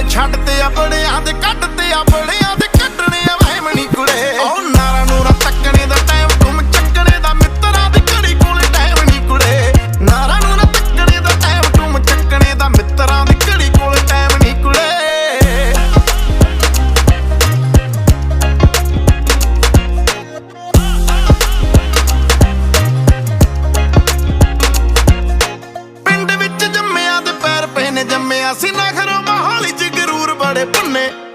ਦੇ ਛੱਡ ਤੇ ਆ ਬੜਿਆਂ ਦੇ ਕੱਢ ਤੇ ਆ ਬੜਿਆਂ ਦੇ ਕੱਢਣੇ ਆ ਵਹਿਮਣੀ ਕੁੜੇ। ਉਹ ਨਾਰਾ ਨੂਰਾ ਤੱਕਣੇ ਦਾ ਟਾਈਮ ਤੁਮ ਚੱਕਣੇ ਦਾ ਮਿੱਤਰਾਂ ਦੀ ਘੜੀ ਕੋਲੇ ਟਾਈਮ ਨਹੀਂ ਕੁੜੇ। ਨਾਰਾ ਨੂਰਾ ਤੱਕਣੇ ਦਾ ਟਾਈਮ ਤੁਮ ਚੱਕਣੇ ਦਾ ਮਿੱਤਰਾਂ ਦੀ ਘੜੀ ਕੋਲੇ ਟਾਈਮ ਨਹੀਂ ਕੁੜੇ। ਪਿੰਡ ਵਿੱਚ ਜੰਮਿਆ ਤੇ ਪੈਰ ਪਏ ਨੇ, ਜੰਮਿਆ ਸੀ ਨਖਰ me.